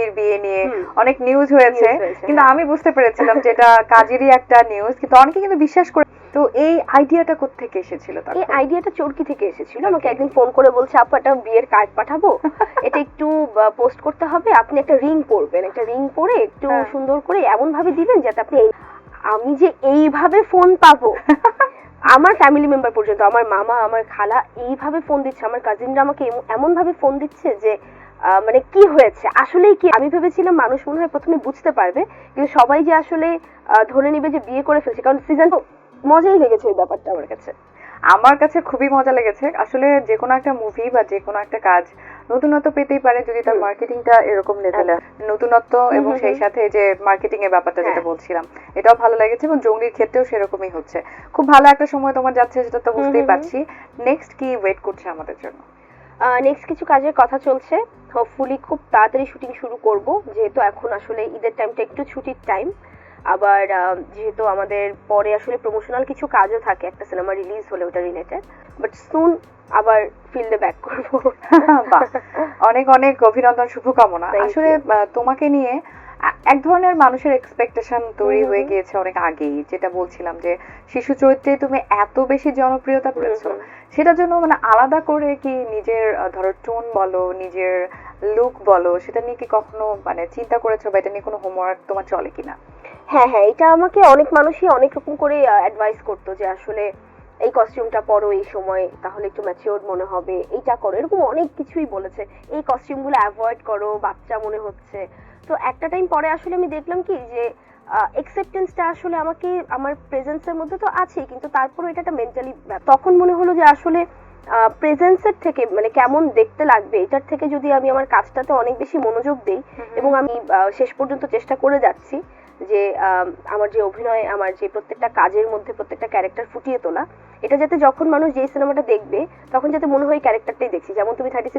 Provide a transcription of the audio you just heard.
পিঙ্কির বিয়ে নিয়ে অনেক নিউজ হয়েছে। কিন্তু। আমি বুঝতে পেরেছিলাম যে এটা কাজেরই একটা নিউজ কিন্তু অনেকে কিন্তু বিশ্বাস করে তো এই আইডিয়াটা কোত্থেকে এসেছিল এই আইডিয়াটা চরকি থেকে এসেছিল। আমাকে একদিন ফোন করে বলছে আপু একটা বিয়ের কার্ড পাঠাবো? এটা একটু পোস্ট করতে হবে। আপনি একটা রিং পরবেন। একটা রিং পরে একটু হ্যাঁ। সুন্দর করে এমন ভাবে দিবেন যাতে আপনি আমি যে এইভাবে ফোন পাবো? আমার ফ্যামিলি মেম্বার পর্যন্ত আমার মামা আমার খালা এইভাবে ফোন দিচ্ছে। আমার কাজিনরা আমাকে এমন ভাবে ফোন দিচ্ছে যে মানে কি হয়েছে? আসলেই কি? আমি ভেবেছিলাম মানুষ মনে হয় প্রথমে বুঝতে পারবে কিন্তু সবাই যে আসলে ধরে নেবে যে বিয়ে করে ফেলছে কারণ সিজন মজাই লেগেছে ওই ব্যাপারটা আমার কাছে। আমার কাছে খুবই মজা লেগেছে। আসলে যে কোনো একটা মুভি বা যে কোনো একটা কাজ নতুনত্ব পেতেই পারে যদি তার মার্কেটিংটা এরকম লেভেলে নতুনত্ব এবং সেই সাথে যে মার্কেটিং এর ব্যাপারটা যেটা হ্যাঁ। বলছিলাম এটাও ভালো লেগেছে এবং জঙ্গলির ক্ষেত্রেও সেরকমই হচ্ছে। খুব ভালো একটা সময় তোমার যাচ্ছে সেটা তো বুঝতেই। পারছি। নেক্সট কি ওয়েট করছে আমাদের জন্য? নেক্সট কিছু কাজের কথা চলছে। হোপফুলি খুব তাড়াতাড়ি শুটিং শুরু করব যেহেতু এখন আসলে ঈদের টাইমটা একটু ছুটির টাইম আবার যেহেতু আমাদের পরে আসলে প্রমোশনাল কিছু কাজও থাকে একটা সিনেমা রিলিজ হলে ওটা রিলেটেড বাট সুন আবার ফিল্ডে ব্যাক করব। অনেক অনেক অভিনন্দন শুভকামনা। আসলে তোমাকে নিয়ে এক ধরনের মানুষের এক্সপেকটেশন তৈরি হয়ে গিয়েছে অনেক আগেই যেটা বলছিলাম যে শিশু চরিত্রে তুমি এত বেশি জনপ্রিয়তা পেয়েছ সেটার জন্য মানে আলাদা করে কি নিজের ধরো টোন বলো নিজের লুক বলো সেটা নিয়ে কি কখনো মানে চিন্তা করেছ বা এটা নিয়ে কোনো হোমওয়ার্ক তোমার চলে কিনা? হ্যাঁ হ্যাঁ এটা আমাকে অনেক মানুষই অনেক রকম করে অ্যাডভাইস করতো যে আসলে এই কস্টিউমটা পরো এই সময় তাহলে একটু ম্যাচিওর মনে হবে এইটা করো। এরকম অনেক কিছুই বলেছে। এই কস্টিউমগুলো অ্যাভয়েড করো বাচ্চা মনে হচ্ছে। তো একটা টাইম পরে আসলে আমি দেখলাম কি যে একসেপ্টেন্সটা আসলে আমাকে আমার প্রেজেন্সের মধ্যে তো আছেই কিন্তু তারপরে এটা একটা মেন্টালি তখন মনে হলো যে আসলে প্রেজেন্সের থেকে মানে কেমন দেখতে লাগবে এটার থেকে যদি আমি আমার কাজটাতে অনেক বেশি মনোযোগ দেই এবং আমি শেষ পর্যন্ত চেষ্টা করে যাচ্ছি যে আম, আমার যে অভিনয় আমার যে প্রত্যেকটা কাজের মধ্যে প্রত্যেকটা ক্যারেক্টার ফুটিয়ে তোলা এটা যাতে যখন মানুষ যেই সিনেমাটা দেখবে তখন যাতে মনে হয় ক্যারেক্টারটাই দেখছি। যেমন তুমি থার্টি সিক্স